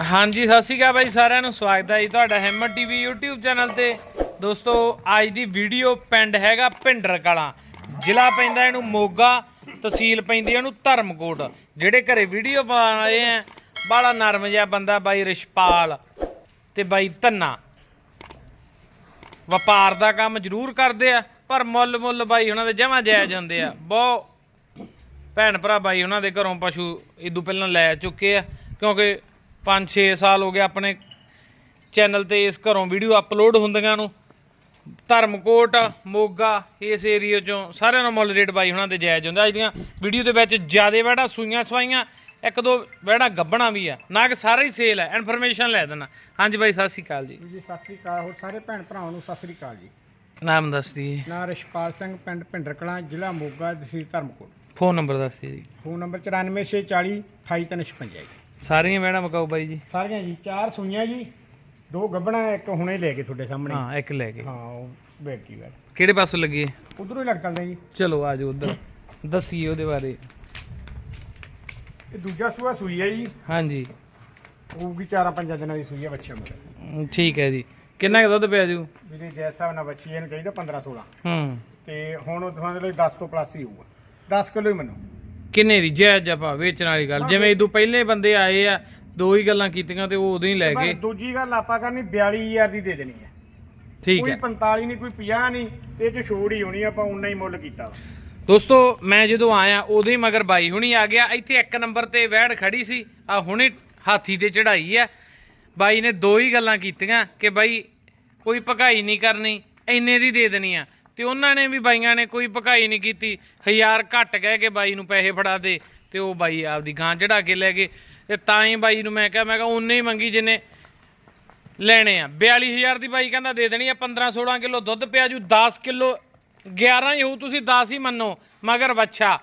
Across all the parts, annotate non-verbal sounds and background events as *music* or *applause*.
ਹਾਂਜੀ, ਸਤਿ ਸ਼੍ਰੀ ਅਕਾਲ ਬਾਈ ਸਾਰਿਆਂ ਨੂੰ। ਸਵਾਗਤ ਹੈ ਜੀ ਤੁਹਾਡਾ ਹਿੰਮਤ ਟੀਵੀ YouTube ਚੈਨਲ ਤੇ। ਦੋਸਤੋ, ਅੱਜ ਦੀ ਵੀਡੀਓ ਪਿੰਡ ਹੈਗਾ ਭਿੰਡਰ ਕਲਾਂ। ਜ਼ਿਲ੍ਹਾ ਪੈਂਦਾ ਇਹਨੂੰ ਮੋਗਾ, ਤਹਿਸੀਲ ਪੈਂਦੀ ਇਹਨੂੰ ਧਰਮਕੋਟ। ਜਿਹੜੇ ਘਰੇ ਵੀਡੀਓ ਪਾਉਣ ਆਏ ਆ ਬਾਲਾ ਨਰਮ ਜਿਹਾ ਬੰਦਾ ਬਾਈ ਰਿਸ਼ਪਾਲ ਤੇ ਬਾਈ ਧੰਨਾ। ਵਪਾਰ ਦਾ ਕੰਮ ਜ਼ਰੂਰ ਕਰਦੇ ਆ, ਪਰ ਮੁੱਲ ਮੁੱਲ ਬਾਈ ਉਹਨਾਂ ਦੇ ਜਮਾ ਜਾਇਜ਼ ਹੁੰਦੇ ਆ। ਬਹੁਤ ਭੈਣ ਭਰਾ ਬਾਈ ਉਹਨਾਂ ਦੇ ਘਰੋਂ ਪਸ਼ੂ ਇਦੋਂ ਪਹਿਲਾਂ ਲੈ ਚੁੱਕੇ ਆ, ਕਿਉਂਕਿ 5-6 ਸਾਲ ਹੋ ਗਏ ਆਪਣੇ ਚੈਨਲ ਤੇ ਇਸ ਘਰੋਂ ਵੀਡੀਓ ਅਪਲੋਡ ਹੁੰਦੀਆਂ ਨੂੰ। ਧਰਮਕੋਟ ਮੋਗਾ ਇਸ ਏਰੀਆ ਚੋਂ ਸਾਰਿਆਂ ਨੂੰ ਮੁੱਲ ਰੇਟ ਬਾਈ ਉਹਨਾਂ ਦੇ ਜਾਇਜ਼ ਹੁੰਦਾ ਅੱਜ ਦੀਆਂ ਵੀਡੀਓ ਦੇ ਵਿੱਚ ਜਿਆਦੇ ਵੜਾ ਸੂਈਆਂ ਸਵਾਈਆਂ ਇੱਕ ਦੋ ਵੜਾ ਗੱਬਣਾ ਵੀ ਆ। ਨਾ ਕਿ ਸਾਰਾ ਹੀ ਸੇਲ ਹੈ ਇਨਫੋਰਮੇਸ਼ਨ ਲੈ ਦੇਣਾ ਹਾਂਜੀ ਬਾਈ ਸਤਿ ਸ਼੍ਰੀ ਅਕਾਲ ਜੀ। ਜੀ ਸਤਿ ਸ੍ਰੀ ਅਕਾਲ। ਹੋਰ ਸਾਰੇ ਭੈਣ ਭਰਾਵਾਂ ਨੂੰ ਸਤਿ ਸ੍ਰੀ ਅਕਾਲ ਜੀ। ਨਾਮ ਦੱਸ ਦਈਏ। ਨਾਂ ਰਿਸ਼ਪਾਲ ਸਿੰਘ ਪਿੰਡ ਭਿੰਡਰ ਕਲਾਂ ਜ਼ਿਲ੍ਹਾ ਮੋਗਾ ਤਹਿਸੀਲ ਧਰਮਕੋਟ। ਫੋਨ ਨੰਬਰ ਦੱਸ ਦਈਏ ਜੀ। ਫੋਨ ਨੰਬਰ 94640 28356 ਜੀ। ਸਾਰੀਆਂ ਵੜਾ ਮਕਾਓ ਬਾਈ ਜੀ। ਸਾਰੀਆਂ ਜੀ ਚਾਰ ਸੂਈਆਂ ਜੀ ਦੋ ਗੱਬਣਾ ਇੱਕ ਹੁਣੇ ਲੈ ਕੇ ਤੁਹਾਡੇ ਸਾਹਮਣੇ। ਹਾਂ ਇੱਕ ਲੈ ਕੇ। ਹਾਂ ਉਹ ਬੇਟੀ ਵੈਟ ਕਿਹੜੇ ਪਾਸੋਂ ਲੱਗੀ ਹੈ? ਉਧਰੋਂ ਹੀ ਲੱਗ ਚੱਲਦੇ ਜੀ। ਚਲੋ ਆਜੋ ਉਧਰ। ਦੱਸੀਏ ਉਹਦੇ ਬਾਰੇ। ਇਹ ਦੂਜਾ ਸੂਆ ਸੂਈ ਹੈ ਜੀ। ਹਾਂਜੀ। ਹੋਊਗੀ ਚਾਰਾਂ ਪੰਜਾਂ ਦਿਨਾਂ ਦੀ ਸੂਈ ਹੈ ਬੱਚਾ ਅਮ, ਠੀਕ ਹੈ ਜੀ। ਕਿੰਨਾ ਕੁ ਦੁੱਧ ਪਿਆ ਜੂ? ਵੀਰੇ ਜੈ ਸਾਹਿਬ ਨਾਲ ਬੱਚੀ ਇਹਨੂੰ ਚਾਹੀਦਾ 15 16 ਹੂੰ। ਤੇ ਹੁਣ ਉਹ ਤੁਹਾਡੇ ਲਈ 10 ਤੋਂ ਪਲੱਸ ਹੀ ਹੋਊਗਾ। 10 ਕਿਲੋ ਹੀ ਮੰਨੋ। ਕਿੰਨੇ ਦੀ ਜਾਇਜ਼ ਜਪਾ ਵੇਚਣ ਵਾਲੀ ਗੱਲ। ਜਿਵੇਂ ਇਦੋਂ ਪਹਿਲੇ ਬੰਦੇ ਆਏ ਆ ਦੋ ਹੀ ਗੱਲਾਂ ਕੀਤੀਆਂ ਤੇ ਉਹ ਉਦੋਂ ਹੀ ਲੈ ਗਏ। ਦੂਜੀ ਗੱਲ ਆਪਾਂ ਕਰਨੀ 42000 ਦੀ ਦੇ ਦੇਣੀ ਹੈ। ਠੀਕ ਕੋਈ ਹੈ। 45 ਨਹੀਂ ਕੋਈ 50 ਨਹੀਂ ਤੇ ਇਹ ਚ ਛੋੜ ਹੀ ਹੋਣੀ ਆਪਾਂ ਉਨਾ ਹੀ ਮੁੱਲ ਕੀਤਾ। ਦੋਸਤੋ ਮੈਂ ਜਦੋਂ ਆਇਆ ਉਦੋਂ ਹੀ ਮਗਰ ਬਾਈ ਹੁਣੀ ਆ ਗਿਆ। ਇੱਥੇ ਇੱਕ ਨੰਬਰ ਤੇ ਵਹਿੜ ਖੜੀ ਸੀ ਆ ਹੁਣੇ ਹਾਥੀ ਤੇ ਚੜਾਈ ਆ। ਬਾਈ ਨੇ ਦੋ ਹੀ ਗੱਲਾਂ ਕੀਤੀਆਂ ਕਿ ਬਾਈ ਕੋਈ ਭਕਾਈ ਨਹੀਂ ਕਰਨੀ ਇੰਨੇ ਦੀ ਦੇ ਦੇਣੀ ਆ। ਤੇ ਉਹਨਾਂ ਨੇ ਵੀ ਬਾਈਆਂ ਨੇ ਕੋਈ ਭਕਾਈ ਨਹੀਂ ਕੀਤੀ। ਹਜ਼ਾਰ ਘੱਟ ਕਹਿ ਕੇ ਬਾਈ ਨੂੰ ਪੈਸੇ ਫੜਾ ਦੇ ਤੇ ਉਹ ਬਾਈ ਆਪਦੀ ਗਾਂ ਚੜਾ ਕੇ ਲੈ ਗਏ। ਤੇ ਤਾਂ ਹੀ ਬਾਈ ਨੂੰ ਮੈਂ ਕਿਹਾ ਮੈਂ ਕਿਹਾ ਉਹਨੇ ਹੀ ਮੰਗੀ ਜਿੰਨੇ ਲੈਣੇ ਆ। 42000 ਦੀ ਬਾਈ ਕਹਿੰਦਾ ਦੇ ਦੇਣੀ ਆ 15 16 ਕਿਲੋ ਦੁੱਧ ਪਿਆ ਜੂ 10 ਕਿਲੋ 11 ਹੀ ਹੋਊ, ਤੁਸੀਂ 10 ਹੀ ਮੰਨੋ, ਮਗਰ ਵੱਛਾ।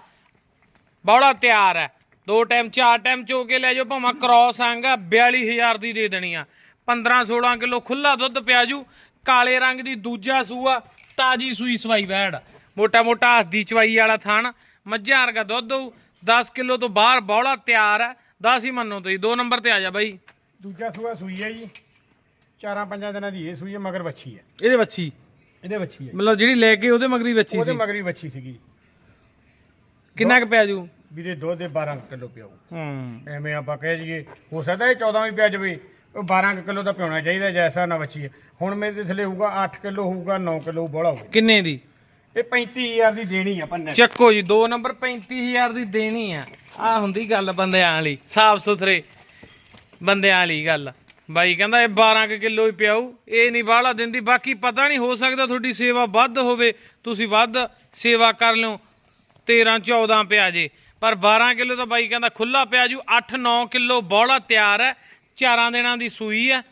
ਬੌੜਾ ਤਿਆਰ ਹੈ। ਦੋ ਟਾਈਮ, ਚਾਰ ਟਾਈਮ ਚੋ ਕੇ ਲੈ ਜਾਓ, ਭਾਵੇਂ ਕ੍ਰੋਸ ਆਂਗਾ 42000 ਦੀ ਦੇ ਦੇਣੀ ਆ। 15 16 ਕਿਲੋ ਖੁੱਲਾ ਦੁੱਧ ਪਿਆ ਜੂ, ਕਾਲੇ ਰੰਗ ਦੀ ਦੂਜਾ ਸੂਆ ਤਾਜੀ ਸੂਈ ਸਵਾਈ ਬੈੜ। ਮੋਟਾ ਮੋਟਾ ਹੱਥ ਦੀ ਚਵਾਈ ਵਾਲਾ ਥਣ। ਮੱਝਾਂ ਵਰਗਾ ਦੁੱਧ ਹੋਊ। 10 ਕਿਲੋ ਤੋਂ ਬਾਹਰ ਬੌੜਾ ਤਿਆਰ ਹੈ। 10 ਹੀ ਮੰਨੋ ਤੁਸੀਂ। ਦੋ ਨੰਬਰ ਤੇ ਆ ਜਾ ਬਾਈ। ਦੂਜਾ ਸੂਆ ਸੂਈ ਹੈ ਜੀ। ਚਾਰਾਂ ਪੰਜਾਂ ਦਿਨਾਂ ਦੀ ਇਹ ਸੂਈ ਹੈ ਮਗਰ ਵੱਛੀ ਹੈ। ਇਹਦੇ ਵੱਛੀ? ਇਹਦੇ ਵੱਛੀ ਹੈ ਮਤਲਬ ਜਿਹੜੀ ਲੈ ਕੇ ਉਹਦੇ ਮਗਰੀ ਵੱਛੀ ਉਹਦੇ ਸੀ। ਮਗਰੀ ਵੱਛੀ ਸੀਗੀ। ਕਿੰਨਾ ਕੁ ਪਿਆ ਜੂ? ਵੀਰੇ ਦੁੱਧ ਦੇ 12 ਕਿਲੋ ਪਿਆਉ ਹੂੰ। ਐਵੇਂ ਆਪਾਂ ਕਹਿ ਜੀਏ ਹੋ ਸਕਦਾ ਇਹ 14 ਵੀ ਪਿਆ ਜਾਵੇ। 12 ਕਿਲੋ ਦਾ ਪਿਉਣਾ ਚਾਹੀਦਾ ਜੈਸਾ ਨਾ ਵੱਛੀ ਹੈ ਹੁਣ ਮੇਰੇ ਥੱਲੇ ਹੋਊਗਾ 8 ਕਿਲੋ ਹੋਊਗਾ 9 ਕਿਲੋ ਬੋਲਾ ਹੋਊਗਾ। ਕਿੰਨੇ ਦੀ? ਇਹ 35000 ਦੀ ਦੇਣੀ ਆ ਪੰਨੇ। ਚੱਕੋ ਜੀ ਦੋ ਨੰਬਰ 35000 ਦੀ ਦੇਣੀ ਆ। ਆ ਹੁੰਦੀ ਗੱਲ ਬੰਦਿਆਂ ਵਾਲੀ ਸਾਫ਼ ਸੁਥਰੇ ਬੰਦਿਆਂ ਵਾਲੀ ਗੱਲ। ਬਾਈ ਕਹਿੰਦਾ ਇਹ 12 ਕਿਲੋ ਹੀ ਪਿਆਊ ਇਹ ਨਹੀਂ ਬਾਹਲਾ ਦਿੰਦੀ ਬਾਕੀ ਪਤਾ ਨਹੀਂ ਹੋ ਸਕਦਾ ਤੁਹਾਡੀ ਸੇਵਾ ਵੱਧ ਹੋਵੇ ਤੁਸੀਂ ਵੱਧ ਸੇਵਾ ਕਰ ਲਿਓ 13 14 ਪਿਆ ਜੇ। ਪਰ 12 ਕਿਲੋ ਤਾਂ ਬਾਈ ਕਹਿੰਦਾ ਖੁੱਲਾ ਪਿਆ ਜੂ 8 9 ਕਿਲੋ ਬੌਲਾ ਤਿਆਰ ਹੈ ਚਾਰਾਂ ਦਿਨਾਂ ਦੀ ਸੂਈ ਹੈ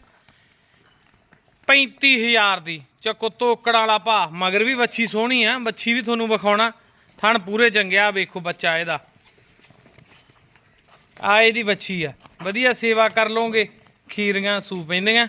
35000 ਦੀ। ਚੱਕੋ ਤੋਕੜ ਵਾਲਾ ਭਾ ਮਗਰ ਵੀ ਵੱਛੀ ਸੋਹਣੀ ਆ। ਵੱਛੀ ਵੀ ਤੁਹਾਨੂੰ ਵਿਖਾਉਣਾ। ਥਣ ਪੂਰੇ ਚੰਗਿਆ ਵੇਖੋ ਬੱਚਾ ਇਹਦਾ। ਆ ਇਹਦੀ ਵੱਛੀ ਆ। ਵਧੀਆ ਸੇਵਾ ਕਰ ਲਓਗੇ। ਖੀਰੀਆਂ ਸੂ ਪੈਂਦੀਆਂ।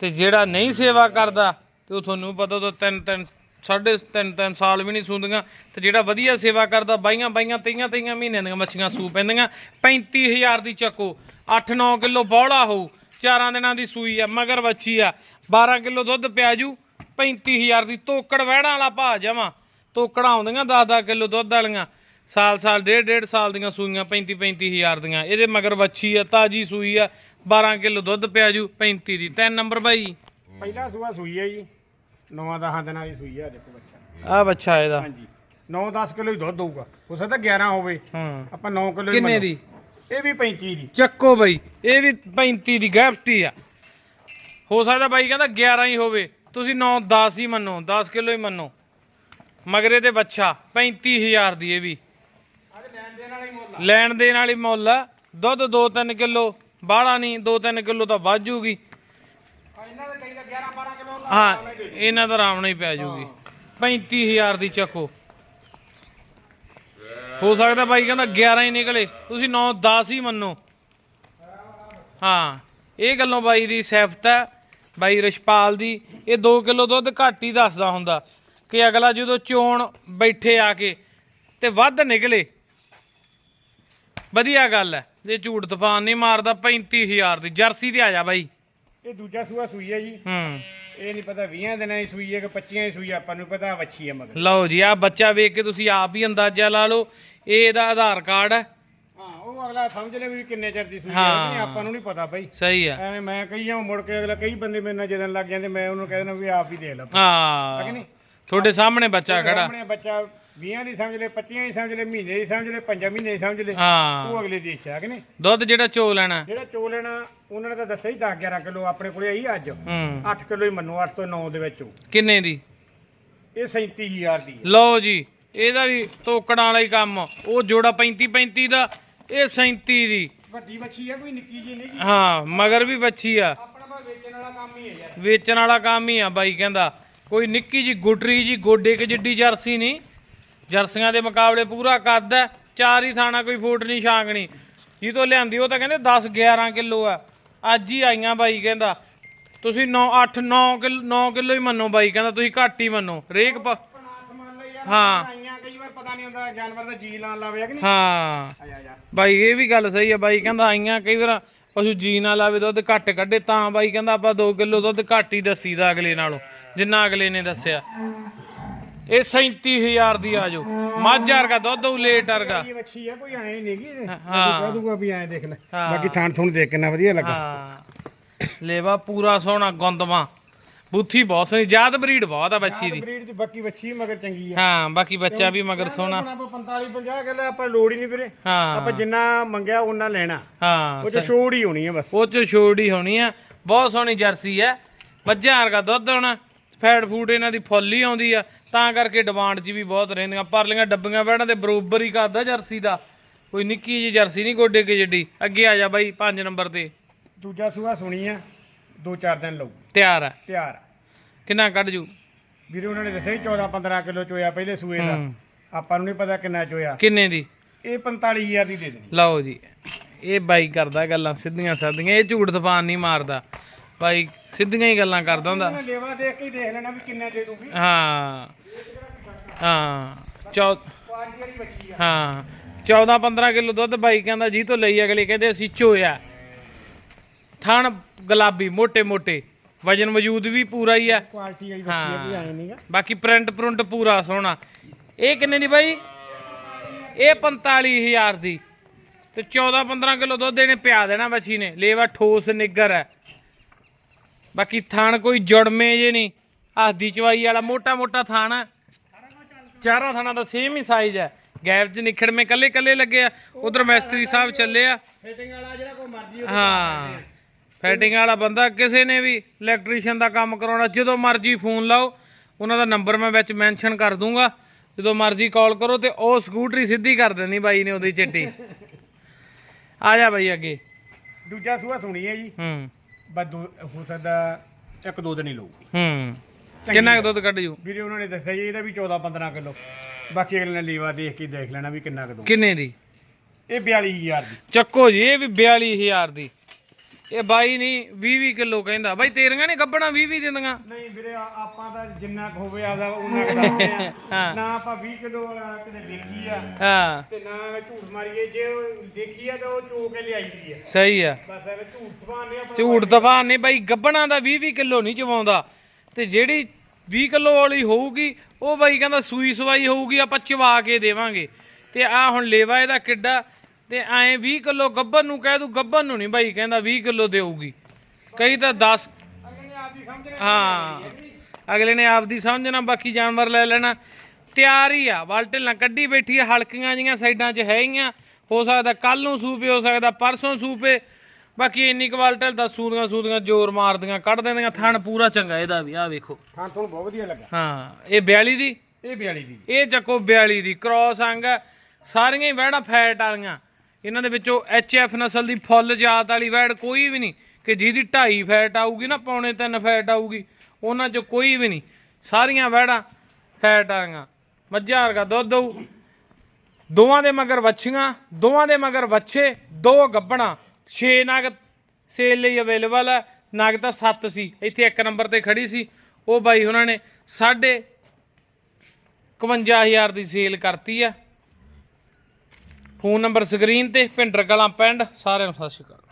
ਤੇ ਜਿਹੜਾ ਨਹੀਂ ਸੇਵਾ ਕਰਦਾ, ਤੇ ਉਹ ਤੁਹਾਨੂੰ ਪਤਾ ਤਾਂ ਤਿੰਨ ਤਿੰਨ ਸਾਢੇ ਤਿੰਨ ਤਿੰਨ ਸਾਲ ਵੀ ਨਹੀਂ ਸੂੰਦੀਆਂ ਤੇ ਜਿਹੜਾ ਵਧੀਆ ਸੇਵਾ ਕਰਦਾ, ਬਾਈਆਂ ਬਾਈਆਂ, ਤਈਆਂ ਤਈਆਂ ਮਹੀਨਿਆਂ ਦੀਆਂ ਮੱਛੀਆਂ ਸੂ ਪੈਂਦੀਆਂ। 35000 ਦੀ ਚੱਕੋ 8-9 ਕਿਲੋ ਬੌਲਾ ਹੋਊ, ਚਾਰਾਂ ਦਿਨਾਂ ਦੀ ਸੂਈ ਆ, ਮਗਰ ਵੱਛੀ ਆ 12 ਕਿਲੋ ਦੁੱਧ ਪਿਆ ਜੂ 35000 ਦੀ ਤੋਕੜ ਵਹਿੜਾਂ ਵਾਲਾ ਭਾ ਜਾਵਾਂ ਤੋਕੜਾਂ ਆਉਂਦੀਆਂ 10-10 ਕਿਲੋ ਦੁੱਧ ਵਾਲੀਆਂ। ਸਾਲ ਸਾਲ, ਡੇਢ ਡੇਢ ਸਾਲ ਦੀਆਂ ਸੂਈਆਂ 35 35000 ਦੀਆਂ। ਇਹਦੇ ਮਗਰ ਵੱਛੀ ਆ, ਤਾਜੀ ਸੂਈ ਆ 12 ਕਿਲੋ ਦੁੱਧ ਪਿਆ ਜੂ 35 ਦੀ। ਤਿੰਨ ਨੰਬਰ ਬਾਈ। ਪਹਿਲਾ ਸੂਆ ਸੂਈ ਹੈ ਜੀ। ਨੌਂ 10 ਦਿਨਾਂ ਦੀ ਸੂਈ ਹੈ ਦੇਖੋ ਬੱਚਾ। ਆ ਬੱਚਾ ਇਹਦਾ। ਹਾਂਜੀ। 9-10 ਕਿਲੋ ਹੀ ਦੁੱਧ ਹੋਊਗਾ। ਹੋ ਸਕਦਾ 11 ਹੋਵੇ। ਹਾਂ। ਆਪਾਂ 9 ਕਿਲੋ ਹੀ ਕਿੰਨੇ ਮੰਨੋ। ਦੀ ਇਹ ਵੀ 35 ਦੀ। ਚੱਕੋ ਬਈ ਇਹ ਵੀ 35 ਦੀ ਗੈਫਟੀ ਆ। ਹੋ ਸਕਦਾ ਬਾਈ ਕਹਿੰਦਾ 11 ਹੀ ਹੋਵੇ। ਤੁਸੀਂ 9 10 ਹੀ ਮੰਨੋ 10 ਕਿਲੋ ਹੀ ਮੰਨੋ। ਮਗਰੇ ਤੇ ਬੱਚਾ 35000 ਦੀ ਇਹ ਵੀ। ਲੈਣ ਦੇਣ ਵਾਲੀ ਮੁੱਲ ਆ। ਦੁੱਧ 2-3 ਕਿਲੋ ਬਾਹਲਾ ਨਹੀਂ 2-3 ਕਿਲੋ ਤਾਂ ਵੱਧ ਜੂਗੀ ਇਹਨਾਂ ਦਾ ਚਾਹੀਦਾ 11-12 ਕਿਲੋ ਹਾਂ ਇਹਨਾਂ ਦਾ ਆਰਾਮ ਨਾਲ ਹੀ ਪੈ ਜੂਗੀ। 35000 ਦੀ ਚੱਕੋ। ਹੋ ਸਕਦਾ ਬਾਈ ਕਹਿੰਦਾ 11 ਹੀ ਨਿਕਲੇ। ਤੁਸੀਂ 9 10 ਹੀ ਮੰਨੋ। ਹਾਂ ਇਹ ਗੱਲੋਂ ਬਾਈ ਦੀ ਸਿਫਤ ਹੈ ਬਾਈ ਰਸ਼ਪਾਲ ਦੀ। ਇਹ 2 ਕਿਲੋ ਦੁੱਧ ਘੱਟ ਹੀ ਦੱਸਦਾ ਹੁੰਦਾ ਕਿ ਅਗਲਾ ਜਦੋਂ ਚੋਣ ਬੈਠੇ ਆ ਕੇ ਤੇ ਵੱਧ ਨਿਕਲੇ। ਵਧੀਆ ਗੱਲ ਹੈ ਜੇ ਝੂਠ ਤੂਫਾਨ ਨਹੀਂ ਮਾਰਦਾ 35000 ਦੀ ਜਰਸੀ ਤੇ ਆ ਜਾ ਬਾਈ। ਇਹ ਦੂਜਾ ਸੂਆ ਸੂਈ ਹੈ ਜੀ। ਹੂੰ। ਇਹ ਨਹੀਂ ਪਤਾ 20 ਦਿਨਾਂ ਦੀ ਸੂਈ ਹੈ ਕਿ 25 ਦੀ ਸੂਈ ਹੈ, ਆਪਾਂ ਨੂੰ ਪਤਾ ਵੱਛੀ ਹੈ ਮਗਰ। ਲਓ ਜੀ ਆ ਬੱਚਾ ਵੇਖ ਕੇ ਤੁਸੀਂ ਆਪ ਹੀ ਅੰਦਾਜ਼ਾ ਲਾ ਲਓ। ਇਹ ਇਹਦਾ ਆਧਾਰ ਕਾਰਡ ਹੈ। ਹਾਂ ਉਹ ਅਗਲਾ ਸਮਝ ਲੈ ਵੀ ਕਿੰਨੇ ਚਿਰ ਦੀ ਸੂਈ ਹੈ ਹਾਂ। ਨਹੀਂ ਆਪਾਂ ਨੂੰ ਨਹੀਂ ਪਤਾ ਬਈ। ਸਹੀ ਆ। ਐਵੇਂ ਮੈਂ ਕਹੀ ਜਾਵਾਂ ਮੁੜ ਕੇ ਅਗਲਾ ਕਈ ਬੰਦੇ ਮੇਰੇ ਨਾਲ ਜਦੋਂ ਲੱਗ ਜਾਂਦੇ ਮੈਂ ਉਹਨੂੰ ਕਹਿ ਦੇਣਾ ਵੀ ਆਪ ਹੀ ਦੇਖ ਲੈ। ਕਿ ਹਾਂ ਨਹੀਂ? ਤੁਹਾਡੇ ਸਾਹਮਣੇ ਬੱਚਾ ਖੜਾ। ਸਾਹਮਣੇ ਬੱਚਾ 20 ਦੀ ਸਮਝ ਲੈ 25 ਦੀ ਸਮਝ ਲੈ ਮਹੀਨੇ ਦੀ ਸਮਝ ਲੈ 5 ਮਹੀਨੇ ਦੀ ਸਮਝ ਲੈ। ਹਾਂ। ਉਹ ਅਗਲੇ ਦੇਸ਼ ਆ ਕਿ ਨਹੀਂ? ਦੁੱਧ ਜਿਹੜਾ ਚੋ ਲੈਣਾ। ਜਿਹੜਾ ਚੋ ਲੈਣਾ ਉਹਨਾਂ ਨੇ ਤਾਂ ਦੱਸਿਆ ਹੀ 10 11 ਕਿਲੋ ਆਪਣੇ ਕੋਲੇ ਆਈ ਅੱਜ। ਹੂੰ। 8 ਕਿਲੋ ਹੀ ਮੰਨੋ 8 ਤੋਂ 9 ਦੇ ਵਿੱਚ ਹੋਊ। ਕਿੰਨੇ ਦੀ? ਇਹ 37000 ਦੀ ਹੈ ਲਓ ਜੀ ਇਹਦਾ ਵੀ ਤੋਕੜਾਂ ਵਾਲਾ ਹੀ ਕੰਮ। ਉਹ ਜੋੜਾ 35 35 ਦਾ ਇਹ 37 ਦੀ। ਵੱਡੀ ਵੱਛੀ ਹੈ ਕੋਈ ਨਿੱਕੀ ਜੀ ਨਹੀਂ। ਗੀ। ਹਾਂ ਮਗਰ ਵੀ ਬੱਚੀ ਆ। ਆਪਣਾ ਬਾ ਵੇਚਣ ਵਾਲਾ ਕੰਮ ਹੀ ਹੈ ਯਾਰ। ਵੇਚਣ ਵਾਲਾ ਕੰਮ ਹੀ ਆ ਬਾਈ ਕਹਿੰਦਾ। ਕੋਈ ਨਿੱਕੀ ਜੀ ਗੁੱਟਰੀ ਜੀ ਗੋਡੇ ਕਿ ਜਿੱਡੀ ਜਰਸੀ ਨਹੀਂ। ਜਰਸੀਆਂ ਦੇ ਮੁਕਾਬਲੇ ਪੂਰਾ ਕੱਦ ਹੈ। ਚਾਰ ਹੀ ਥਾਣਾ ਕੋਈ ਫੂਟ ਨਹੀਂ ਛਾਂਗਣੀ ਨਹੀਂ। ਜਿਹਤੋਂ ਲਿਆਂਦੀ, ਉਹ ਤਾਂ ਕਹਿੰਦੇ 10 11 ਕਿਲੋ ਆ। ਅੱਜ ਹੀ ਆਈਆਂ ਬਾਈ ਕਹਿੰਦਾ। ਤੁਸੀਂ 9 8 9 ਕਿਲੋ 9 ਕਿਲੋ ਹੀ ਮੰਨੋ ਬਾਈ ਕਹਿੰਦਾ। ਤੁਸੀਂ ਘੱਟ ਹੀ ਮੰਨੋ। ਰੇਕ ਹਾਂ। ਹਾਂ। ਬਾਈ, ਇਹ ਵੀ ਗੱਲ ਸਹੀ ਆ। ਬਾਈ ਕਹਿੰਦਾ ਆਈਆਂ ਕਈ ਵਾਰ ਪਸ਼ੂ ਜੀ ਨਾ ਲਾਵੇ, ਦੁੱਧ ਘੱਟ ਕੱਢੇ ਤਾਂ ਬਾਈ ਕਹਿੰਦਾ ਆਪਾਂ 2 ਕਿਲੋ ਦੁੱਧ ਘੱਟ ਹੀ ਦੱਸੀਦਾ ਅਗਲੇ ਨਾਲੋਂ, ਜਿੰਨਾ ਅਗਲੇ ਨੇ ਦੱਸਿਆ। ਇਹ 37000 ਦੀ ਆ ਜੋ ਮੱਝ ਵਰਗਾ ਦੁੱਧ ਉਹ ਲੇਟ ਵਰਗਾ। ਇਹ ਵੱਛੀ ਹੈ ਕੋਈ ਐ ਨਹੀਂ ਗੀ ਹਾਂ। ਦੂਗਾ ਵੀ ਐ ਦੇਖ ਲੈ। ਬਾਕੀ ਥਾਣ ਥੁਣ ਦੇਖ ਕਿੰਨਾ ਵਧੀਆ ਲੱਗਾ। ਹਾਂ। ਲੇਵਾ ਪੂਰਾ ਸੋਹਣਾ ਗੁੰਦਵਾ ਬੁੱਥੀ ਬਹੁਤ ਸੋਹਣੀ ਜਾਤ ਬਰੀਡ ਬਹੁਤ ਆ ਬੱਚੀ ਦੀ। ਬਰੀਡ ਚ ਬਾਕੀ ਮਗਰ ਚੰਗੀ ਆ। ਹਾਂ ਬਾਕੀ ਬੱਚਾ ਵੀ ਮਗਰ ਸੋਹਣਾ। ਹੁਣ ਆਪਾਂ 45 50 ਕਿਲੋ ਆਪਾਂ ਲੋੜ ਹੀ ਨਹੀਂ ਵੀਰੇ। ਹਾਂ। ਆਪਾਂ ਜਿੰਨਾ ਮੰਗਿਆ ਉਹਨਾਂ ਲੈਣਾ। ਹਾਂ ਉਹ ਚ ਛੋੜ ਹੀ ਹੋਣੀ ਹੈ ਬਸ। ਉਹ ਚ ਛੋੜ ਹੀ ਹੋਣੀ ਆ। ਬਹੁਤ ਸੋਹਣੀ ਜਰਸੀ ਆ। ਮੱਝਾਂ ਵਰਗਾ ਦੁੱਧ ਹੋਣਾ। ਫੈਟ ਫੂਡ ਇਹਨਾਂ ਦੀ ਫੁੱਲ ਹੀ ਆਉਂਦੀ ਆ ਤਾਂ ਕਰਕੇ ਡਿਮਾਂਡ 'ਚ ਵੀ ਬਹੁਤ ਰਹਿੰਦੀਆਂ। ਪਰਲੀਆਂ ਡੱਬੀਆਂ ਬੈਠਾਂ ਦੇ ਬਰੋਬਰ ਹੀ ਕਰਦਾ ਜਰਸੀ ਦਾ। ਕੋਈ ਨਿੱਕੀ ਜੀ ਜਰਸੀ ਨਹੀਂ ਗੋਡੇ ਕੇ ਜਿੱਡੀ। ਅੱਗੇ ਆ ਜਾ ਬਾਈ 5 ਨੰਬਰ ਤੇ। ਦੂਜਾ ਸੂਆ ਸੁਣੀ ਆ ਦੋ ਚਾਰ ਦਿਨ ਲਊ। ਤਿਆਰ ਆ। ਤਿਆਰ ਆ। ਕਿੰਨਾ ਕੱਢ ਜੂ? ਵੀਰੇ ਉਹਨਾਂ ਨੇ ਦੱਸਿਆ ਸੀ 14 15 ਕਿਲੋ ਚੋਇਆ ਪਹਿਲੇ ਸੂਏ ਦਾ। ਆਪਾਂ ਨੂੰ ਨਹੀਂ ਪਤਾ ਕਿੰਨਾ ਚੋਇਆ। ਕਿੰਨੇ ਦੀ? ਇਹ 45000 ਦੀ ਦੇ ਦੇਣੀ। ਲਓ ਜੀ ਇਹ ਬਾਈ ਕਰਦਾ ਗੱਲਾਂ ਸਿੱਧੀਆਂ ਸਾਦੀਆਂ ਇਹ ਝੂਠ ਤਫਾਨ ਨਹੀਂ ਮਾਰਦਾ। ਭਾਈ ਸਿੱਧੀਆਂ ਹੀ ਗੱਲਾਂ ਕਰਦਾ ਹੁੰਦਾ। ਲੇਵਾ ਦੇਖ ਕੇ ਦੇਖ ਲੈਣਾ ਵੀ ਕਿੰਨਾ ਦੇ ਦੂਗੀ। ਹਾਂ। ਹਾਂ। ਚੌ ਪੰਜ ਵਾਲੀ ਬੱਚੀ ਹਾਂ। 14 15 ਕਿਲੋ ਦੁੱਧ ਬਾਈ ਕਹਿੰਦਾ ਜੀ ਤੋਂ ਲਈ ਅਗਲੇ ਕਹਿੰਦੇ ਅਸੀਂ ਚੋਇਆ। ਥਣ ਗੁਲਾਬੀ ਮੋٹے ਮੋٹے ਵਜਨ ਮੌਜੂਦ ਵੀ ਪੂਰਾ ਹੀ ਆ। ਕੁਆਲਿਟੀ ਵਾਲੀ ਬੱਚੀ ਆ ਵੀ ਆਏ ਬਾਕੀ ਪ੍ਰਿੰਟ ਪ੍ਰਿੰਟ ਪੂਰਾ ਸੋਹਣਾ। ਇਹ ਕਿੰਨੇ ਦੀ ਬਾਈ? ਇਹ 45000 ਦੀ। ਤੇ 14 15 ਕਿਲੋ ਦੁੱਧ ਇਹਨੇ ਪਿਆ ਦੇਣਾ ਬੱਚੀ ਨੇ। ਲੇਵਾ ਠੋਸ ਨਿੱਗਰ ਹੈ। ਬਾਕੀ ਥਣ ਕੋਈ ਜੁੜਮੇ ਜੇ ਨਹੀਂ। ਹੱਥ ਦੀ ਚਵਾਈ ਵਾਲਾ ਮੋਟਾ ਮੋਟਾ ਥਣ ਹੈ ਚਾਰਾਂ ਥਾਣਾ ਦਾ ਸੇਮ ਹੀ ਸਾਈਜ਼ ਹੈ ਗੈਪ 'ਚ ਨਿਖੜਵੇਂ ਕੱਲੇ ਕੱਲੇ ਲੱਗੇ ਆ। ਉਧਰ ਮੈਸਤਰੀ ਸਾਹਿਬ ਚੱਲੇ ਆ। ਫਿਟਿੰਗ ਵਾਲਾ ਜਿਹੜਾ ਕੋਈ ਮਰਜ਼ੀ ਹਾਂ। ਫੈਟਿੰਗ ਵਾਲਾ ਬੰਦਾ ਕਿਸੇ ਨੇ ਵੀ ਇਲੈਕਟ੍ਰੀਸ਼ੀਅਨ ਦਾ ਕੰਮ ਕਰਾਉਣਾ ਜਦੋਂ ਮਰਜ਼ੀ ਫੋਨ ਲਾਓ ਉਹਨਾਂ ਦਾ ਨੰਬਰ ਮੈਂ ਵਿੱਚ ਮੈਂਸ਼ਨ ਕਰ ਦੂੰਗਾ। ਜਦੋਂ ਮਰਜ਼ੀ ਕਾਲ ਕਰੋ ਤੇ ਉਹ ਸਕੂਟਰੀ ਸਿੱਧੀ ਕਰ ਦਿੰਦੀ ਬਾਈ ਨੇ ਉਹਦੀ ਚਿੱਟੀ। ਆ ਜਾ ਬਾਈ ਅੱਗੇ। ਦੂਜਾ ਸੂਆ ਸੁਣੀ ਹੈ ਜੀ। ਹੂੰ। ਬਸ ਦੋ ਹੋ ਸਕਦਾ ਇੱਕ ਦੋ ਦਿਨ ਹੀ ਲਊ। ਹੂੰ। ਕਿੰਨਾ ਕੁ ਦੁੱਧ ਕੱਢ ਜੂ? ਵੀਰੇ ਉਹਨਾਂ ਨੇ ਦੱਸਿਆ ਜੀ ਇਹਦਾ ਵੀ 14 15 ਕਿਲੋ। ਬਾਕੀ ਅਗਲੇ ਨੇ ਲੀਵਾ ਦੇਖ ਕੇ ਦੇਖ ਲੈਣਾ ਵੀ ਕਿੰਨਾ ਕੁ ਦਊ ਕਿੰਨੇ ਦੀ? ਇਹ 42000 ਦੀ। ਚੱਕੋ ਜੀ ਇਹ ਵੀ 42000 ਦੀ। ਇਹ ਬਾਈ ਨਹੀਂ 20 20 ਕਿਲੋ ਕਹਿੰਦਾ। ਬਾਈ ਤੇਰੀਆਂ ਨੇ ਗੱਬਣਾ 20 20 ਦਿੰਦੀਆਂ। ਨਹੀਂ ਵੀਰੇ ਆ- ਆਪਾਂ ਤਾਂ ਜਿੰਨਾ ਕੁ ਹੋਵੇ ਆਦਾ ਉਹਨਾਂ ਕੁ ਦੱਸਦੇ ਆ *laughs* ਹਾਂ। ਨਾ ਆਪਾਂ 20 ਕਿਲੋ ਵਾਲਾ ਕਿਤੇ ਦੇਖੀ ਆ। ਹਾਂ। ਤੇ ਨਾ ਐਵੇਂ ਝੂਠ ਮਾਰੀਏ। ਜੇ ਉਹ ਦੇਖੀ ਆ ਤਾਂ ਉਹ ਚੋ ਕੇ ਲਿਆਈ ਦੀ ਆ। ਸਹੀ ਆ। ਬਸ ਐਵੇਂ ਝੂਠ ਸਵਾਨ ਨਹੀਂ ਆਪਾਂ ਝੂਠ ਤਫਾਨ ਨੇ ਬਾਈ ਗੱਬਣਾ ਦਾ 20 20 ਕਿਲੋ ਨਹੀਂ ਚਵਾਉਂਦਾ। ਤੇ ਜਿਹੜੀ 20 ਕਿਲੋ ਵਾਲੀ ਹੋਊਗੀ ਉਹ ਬਾਈ ਕਹਿੰਦਾ ਸੂਈ ਸਵਾਈ ਹੋਊਗੀ ਆਪਾਂ ਚਵਾ ਕੇ ਦੇਵਾਂਗੇ। ਤੇ ਆ ਹੁਣ ਲੇਵਾ ਇਹਦਾ ਕਿੱਡਾ ਤੇ ਐਂ 20 ਕਿਲੋ ਗੱਬਨ ਨੂੰ ਕਹਿ ਦੂ ਗੱਬਨ ਨੂੰ ਨਹੀਂ ਬਾਈ ਕਹਿੰਦਾ 20 ਕਿਲੋ ਦੇਊਗੀ। ਕਈ ਤਾਂ 10 ਅਗਲੇ ਨੇ ਆਪ ਹੀ। ਅਗਲੇ ਨੇ ਆਪਦੀ ਸਮਝਣਾ ਬਾਕੀ ਜਾਨਵਰ ਲੈ ਲੈਣਾ। ਤਿਆਰ ਹੀ ਆ ਬਾਲਟੇ ਨਾਲ ਕੱਢੀ ਬੈਠੀ ਆ ਹਲਕੀਆਂ ਜੀਆਂ ਸਾਈਡਾਂ 'ਚ ਹੈ ਗੀਆਂ ਹੋ ਸਕਦਾ ਕੱਲ ਨੂੰ ਸੂਪੇ ਹੋ ਸਕਦਾ ਪਰਸੋਂ ਸੂਪੇ। ਬਾਕੀ ਇੰਨੀ ਕੁਆਲਟਲ ਦਾ ਸੂਦੀਆਂ ਸੂਦੀਆਂ ਜ਼ੋਰ ਮਾਰਦੀਆਂ ਕੱਢ ਦਿੰਦੀਆਂ ਥਣ ਪੂਰਾ ਚੰਗਾ ਇਹਦਾ ਵੀ ਆ ਵੇਖੋ। ਹਾਂ ਤੁਹਾਨੂੰ ਬਹੁਤ ਵਧੀਆ ਲੱਗਾ। ਹਾਂ ਇਹ 42 ਦੀ? ਇਹ 42 ਦੀ। ਇਹ ਚੱਕੋ 42 ਦੀ ਕ੍ਰਾਸ ਅੰਗ। ਸਾਰੀਆਂ ਹੀ ਵਹਿੜਾਂ ਫੈਟ ਵਾਲੀਆਂ। ਇਹਨਾਂ ਦੇ ਵਿੱਚੋਂ ਐਫ ਨਸਲ ਦੀ ਫੁੱਲ ਜਾਤ ਵਾਲੀ ਵਹਿੜ ਕੋਈ ਵੀ ਨਹੀਂ ਕਿ ਜਿਹਦੀ 2.5 ਫੈਟ ਆਊਗੀ ਨਾ, ਪੌਣੇ 3 ਫੈਟ ਆਊਗੀ, ਉਹਨਾਂ 'ਚੋਂ ਕੋਈ ਵੀ ਨਹੀਂ। ਸਾਰੀਆਂ ਵੈੜਾਂ ਫੈਟ ਵਾਲੀਆਂ। ਮੱਝਾਂ ਵਰਗਾ ਦੁੱਧ ਦਊ। ਦੋਵਾਂ ਦੇ ਮਗਰ ਵੱਛੀਆਂ, ਦੋਵਾਂ ਦੇ ਮਗਰ ਵੱਛੇ, ਦੋ ਗੱਬਣਾ। 6 ਨਗ ਸੇਲ ਲਈ ਅਵੇਲੇਬਲ ਹੈ ਨਗ ਤਾਂ 7 ਸੀ। ਇੱਥੇ ਇੱਕ ਨੰਬਰ ਤੇ ਖੜੀ ਸੀ। ਉਹ ਬਾਈ ਉਹਨਾਂ ਨੇ ਸਾਢੇ 51000 ਦੀ ਸੇਲ ਕਰਤੀ ਆ। ਫੋਨ ਨੰਬਰ ਸਕਰੀਨ ਤੇ ਭਿੰਡਰ ਕਲਾਂ ਪਿੰਡ ਸਾਰਿਆਂ ਨੂੰ ਸਤਿ ਸ਼੍ਰੀ ਅਕਾਲ।